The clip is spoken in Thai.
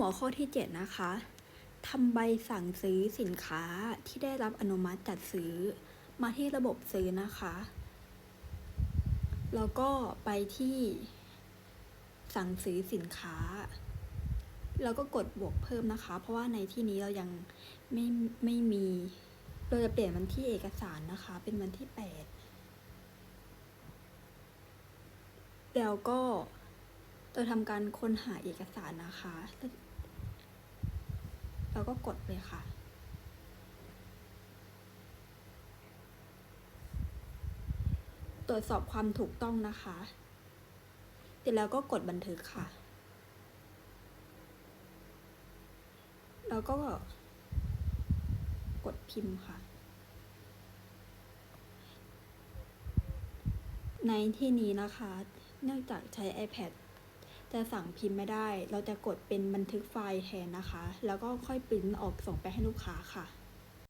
หัวข้อที่ 7 นะคะทำใบสั่งซื้อสินค้าที่ได้รับอนุมัติจัดซื้อ มาที่ระบบซื้อนะคะ แล้วก็ไปที่สั่งซื้อสินค้า แล้วก็กดบวกเพิ่มนะคะ เพราะว่าในที่นี้เรายังไม่ไม่มี เราจะเปลี่ยนวันที่เอกสารนะคะ เป็นวันที่ 8 แล้วก็ เราทำการค้นหาเอกสารนะคะ แล้วก็กดเลยค่ะ ตรวจสอบความถูกต้องนะคะเสร็จแล้วก็กดบันทึกค่ะ แล้วก็กดพิมพ์ค่ะ ในที่นี้นะคะ เนื่องจากใช้ iPad จะสั่งพิมพ์ไม่ได้ เราจะกดเป็นบันทึกไฟล์แทนนะคะ แล้วก็ค่อยปริ้นออกส่งไปให้ลูกค้าค่ะ